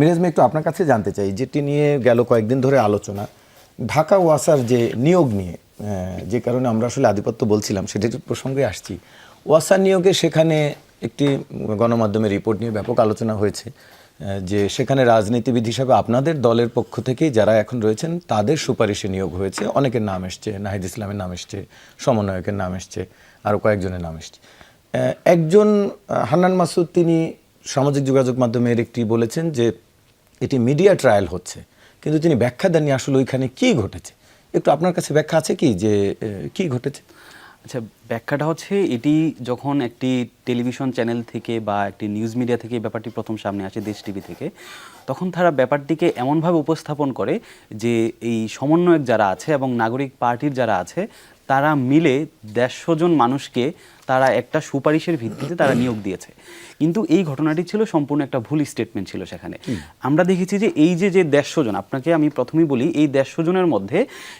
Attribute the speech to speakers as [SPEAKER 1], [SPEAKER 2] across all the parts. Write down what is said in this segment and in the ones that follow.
[SPEAKER 1] মিরাজ একটু আপনার কাছে জানতে চাই, যেটি নিয়ে গেল কয়েকদিন ধরে আলোচনা, ঢাকা ওয়াসার যে নিয়োগ নিয়ে যে কারণে আমরা আসলে আধিপত্য বলছিলাম, সেটির প্রসঙ্গে আসছি। ওয়াসার নিয়োগে সেখানে একটি গণমাধ্যমে রিপোর্ট নিয়ে ব্যাপক আলোচনা হয়েছে যে সেখানে রাজনীতিবিদ হিসাবে আপনাদের দলের পক্ষ থেকেই যারা এখন রয়েছেন, তাদের সুপারিশে নিয়োগ হয়েছে। অনেকের নাম এসছে, নাহিদ ইসলামের নাম এসছে, সমন্বয়কের নাম এসছে আরও কয়েকজনের নাম এসছে। একজন হান্নান মাসুদ, তিনি সামাজিক যোগাযোগ মাধ্যমের একটি বলেছেন যে এটি মিডিয়া ট্রায়াল হচ্ছে। কিন্তু তিনি ব্যাখ্যা দেননি আসলে ওইখানে কি ঘটেছে। একটু আপনার কাছে ব্যাখ্যা আছে কি যে কি ঘটেছে?
[SPEAKER 2] আচ্ছা ব্যাখ্যাটা হচ্ছে এটি যখন একটি টেলিভিশন চ্যানেল থেকে বা একটি নিউজ মিডিয়া থেকে ব্যাপারটি প্রথম সামনে আসে দেশ টিভি থেকে, তখন তারা ব্যাপারটিকে এমনভাবে উপস্থাপন করে যে এই সমন্বয়ক যারা আছে এবং নাগরিক পার্টির যারা আছে, তারা মিলে দেড়শো জন মানুষকে তারা একটা সুপারিশের ভিত্তিতে তারা নিয়োগ দিয়েছে। কিন্তু এই ঘটনাটি ছিল সম্পূর্ণ একটা ভুল স্টেটমেন্ট ছিল সেখানে। আমরা দেখেছি যে এই যে যে দেড়শো জন আপনাকে আমি প্রথমেই বলি এই দেড়শো জনের মধ্যে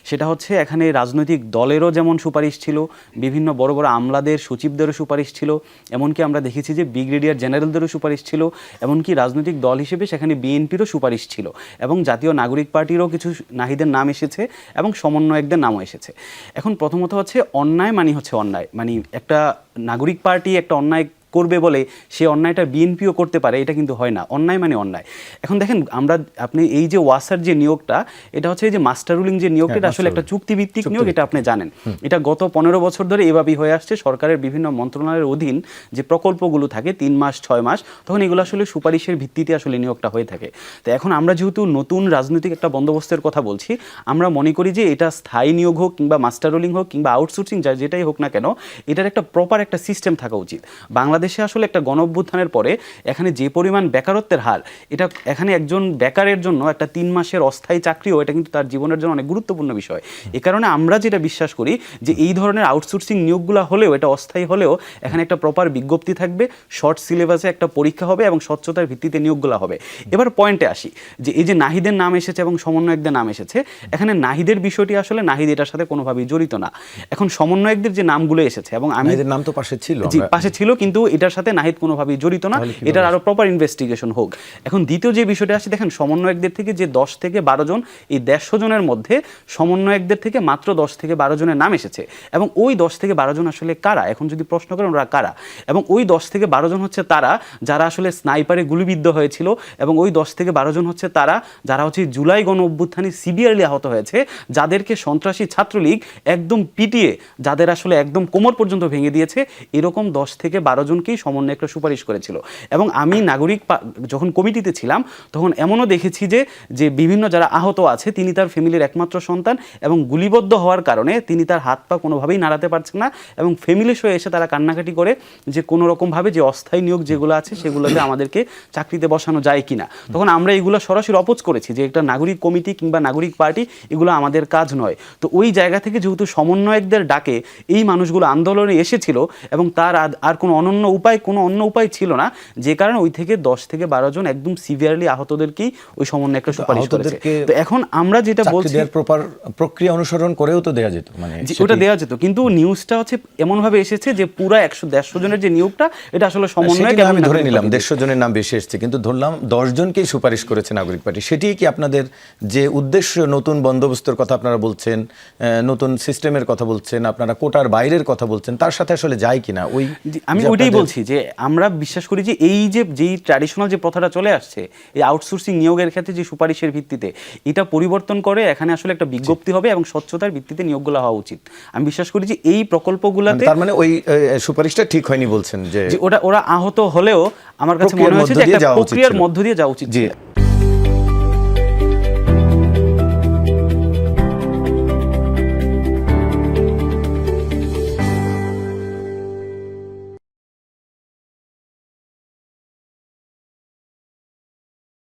[SPEAKER 2] সেটা হচ্ছে এখানে রাজনৈতিক দলেরও যেমন সুপারিশ ছিল বিভিন্ন বড় বড় আমলাদের সচিবদেরও সুপারিশ ছিল এমনকি আমরা দেখেছি যে ব্রিগেডিয়ার জেনারেলদেরও সুপারিশ ছিল এমনকি রাজনৈতিক দল হিসেবে সেখানে বিএনপিরও সুপারিশ ছিল এবং জাতীয় নাগরিক পার্টিরও কিছু নাহিদের নাম এসেছে এবং সমন্বয়কদের নামও এসেছে। এখন প্রথমত হচ্ছে অন্যায় মানে হচ্ছে অন্যায় মানে একটা নাগরিক পার্টি একটা অন্যায় করবে বলে সে অন্যায়টা বিএনপিও করতে পারে এটা কিন্তু হয় না। অন্যায় মানে অন্যায়। এখন দেখেন আমরা আপনি এই যে ওয়াসার যে নিয়োগটা এটা হচ্ছে যে মাস্টার রুলিং যে নিয়োগটা এটা আসলে একটা চুক্তিভিত্তিক নিয়োগ এটা আপনি জানেন। এটা গত পনেরো বছর ধরে এভাবেই হয়ে আসছে। সরকারের বিভিন্ন মন্ত্রণালয়ের অধীন যে প্রকল্পগুলো থাকে তিন মাস ছয় মাস তখন এগুলো আসলে সুপারিশের ভিত্তিতে আসলে নিয়োগটা হয়ে থাকে। তো এখন আমরা যেহেতু নতুন রাজনৈতিক একটা বন্দোবস্তের কথা বলছি আমরা মনে করি যে এটা স্থায়ী নিয়োগ হোক কিংবা মাস্টার রোলিং হোক কিংবা আউটসোর্সিং যা যেটাই হোক না কেন এটার একটা প্রপার একটা সিস্টেম থাকা উচিত। বাংলাদেশে আসলে একটা গণ অভ্যুত্থানের পরে এখানে যে পরিমাণ বেকারত্বের হার এটা এখানে একজন বেকারের জন্য একটা তিন মাসের অস্থায়ী চাকরিও এটা কিন্তু তার জীবনের জন্য অনেক গুরুত্বপূর্ণ বিষয়। এ কারণে আমরা যেটা বিশ্বাস করি যে এই ধরনের আউটসোর্সিং নিয়োগগুলো হলেও এটা অস্থায়ী হলেও এখানে একটা প্রপার বিজ্ঞপ্তি থাকবে শর্ট সিলেবাসে একটা পরীক্ষা হবে এবং স্বচ্ছতার ভিত্তিতে নিয়োগগুলো হবে। এবার পয়েন্টে আসি যে এই যে নাহিদের নাম এসেছে এবং সমন্বয়কদের নাম এসেছে এখানে নাহিদের বিষয়টি আসলে নাহিদ এটার সাথে কোনোভাবেই জড়িত না। এখন সমন্বয়কদের যে নামগুলো এসেছে এবং আমি
[SPEAKER 1] নাম তো পাশে ছিল
[SPEAKER 2] পাশে ছিল কিন্তু এটার সাথে নাহিদ কোনোভাবেই জড়িত না। এটার আরও প্রপার ইনভেস্টিগেশন হোক। এখন দ্বিতীয় যে বিষয়টা আসছে দেখেন সমন্বয়কদের থেকে যে দশ থেকে বারো জন এই দেড়শো জনের মধ্যে সমন্বয়কদের থেকে মাত্র দশ থেকে বারো জনের নাম এসেছে। এবং ওই দশ থেকে বারো জন আসলে কারা? এখন যদি প্রশ্ন করেন ওরা কারা? এবং ওই দশ থেকে বারো জন হচ্ছে তারা যারা আসলে স্নাইপারে গুলিবিদ্ধ হয়েছিল এবং ওই দশ থেকে বারো জন হচ্ছে তারা যারা হচ্ছে জুলাই গণ অভ্যুত্থানে সিভিয়ারলি আহত হয়েছে যাদেরকে সন্ত্রাসী ছাত্রলীগ একদম পিটিয়ে যাদের আসলে একদম কোমর পর্যন্ত ভেঙে দিয়েছে এরকম দশ থেকে বারো জনকেই সমন্বয়করা সুপারিশ করেছিল। এবং আমি নাগরিক যখন কমিটিতে ছিলাম, তখন এমনও দেখেছি যে যে বিভিন্ন যারা আহত আছে, তিনি তার ফ্যামিলির একমাত্র সন্তান এবং গুলিবদ্ধ হওয়ার কারণে তিনি তার হাত পা কোনোভাবেই নাড়াতে পারছেন না এবং ফ্যামিলি সহ এসে তারা কান্নাকাটি করে যে, কোনো রকমভাবে যে অস্থায়ী নিয়োগ যেগুলো আছে, সেগুলোতে আমাদেরকে চাকরিতে বসানো যায় কিনা। তখন আমরা এগুলো সরাসরি অপোজ করেছি যে একটা নাগরিক কমিটি কিংবা নাগরিক পার্টি, এগুলো আমাদের কাজ নয়। তো ওই জায়গা থেকে যেহেতু সমন্বয়কদের ডাকে, এই মানুষগুলো আন্দোলনে এসেছিল এবং তার আর কোনো অনন্য উপায় কোনো অন্য উপায় ছিল না। যে কারণে ওই থেকে দশ থেকে বারো জন একদম সিভিয়ারলি আহতদেরকেই ওই সমন্বয়করা সুপারিশ করেছে। তো এখন আমরা যেটা বলছি
[SPEAKER 1] প্রপার প্রক্রিয়া অনুসরণ করেও তো দেওয়া যেত মানে
[SPEAKER 2] ওটা দেওয়া যেত। কিন্তু নিউজটা হচ্ছে এমন ভাবে এসেছে যে পুরা একশো দেড়শো জনের যে নিয়োগটা এটা আসলে সমন্বয়
[SPEAKER 1] আমি ধরে নিলাম দেড়শো জনের নাম বেশি এসছে কিন্তু ধরলাম দশ জনকেই সুপারিশ করেছে নাগরিক পার্টি। সেটি কি আপনাদের যে উদ্দেশ্য নতুন বন্দোবস্তের কথা আপনারা বলছেন নতুন সিস্টেমের কথা বলছেন আপনারা কোটার বাইরের কথা বলছেন তার সাথে আসলে যায় কিনা? ওই
[SPEAKER 2] আমি ওইটাই বলছি যে আমরা বিশ্বাস করি যে এই যে যেই ট্র্যাডিশনাল যে প্রথাটা চলে আসছে এই আউটসোর্সিং নিয়োগের ক্ষেত্রে যে সুপারিশের ভিত্তিতে এটা পরিবর্তন করে এখানে আসলে একটা বিজ্ঞপ্তি হবে এবং স্বচ্ছতার ভিত্তিতে নিয়োগগুলো হওয়া উচিত। আমি বিশ্বাস করি যে এই প্রকল্পগুলোতে
[SPEAKER 1] তার মানে ওই সুপারিশটা ঠিক হয়নি বলছেন যে
[SPEAKER 2] ওটা ওরা আহত হলেও আমার কাছে মনে
[SPEAKER 1] হচ্ছে
[SPEAKER 2] হয়েছে যে একটা প্রক্রিয়ার মধ্য দিয়ে যাওয়া উচিত।